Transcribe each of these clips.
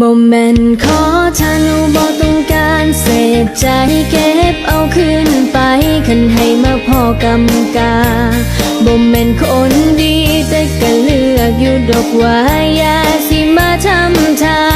บ่แม่นขอฉันบ่ต้องการเสพใจเก็บเอาคืนไปคันให้มาพอกำกาบ่แม่นคนดีแต่ก็เลือกอยู่ดอกว่าอย่าสิมาทำทา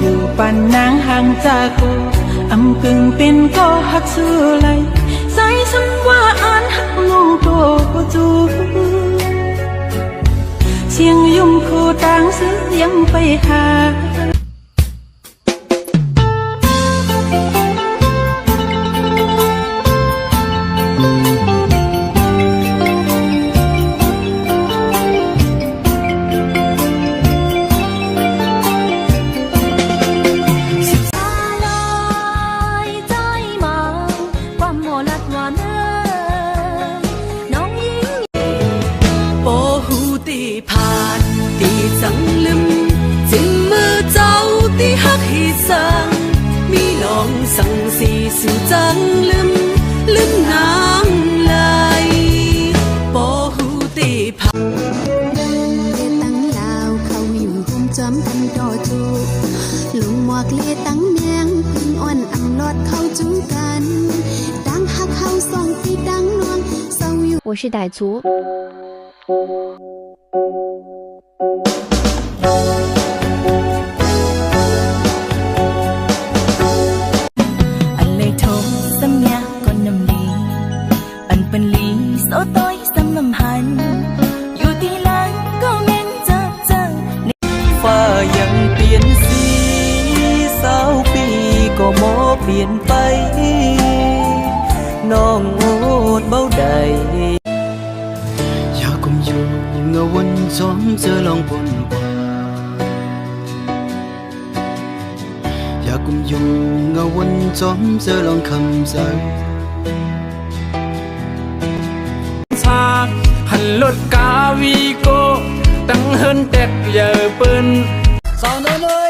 อยู่ปันนางห่างจากกูอำกึ่งเป็นก็หักสู้ไหลใส่สำว่าอ่านหักงูโกจูเสียงยุ่มคู่ต่างซื้อยังไปหา 生是小ง论论สิ保护地ลืมลื gió tối sắm lầm hành dù tí láng có men giấc giấc và yang tiến si sao pi có mô biển bay nong út bao đầy. Ya cùng dù những ngầu xóm giữa lòng buồn buồn ya cùng dù những ngầu xóm giữa lòng khầm rơi. นรถกาวีโกตั้งเฮินแตกเหยอเปิ้น sao nó ơi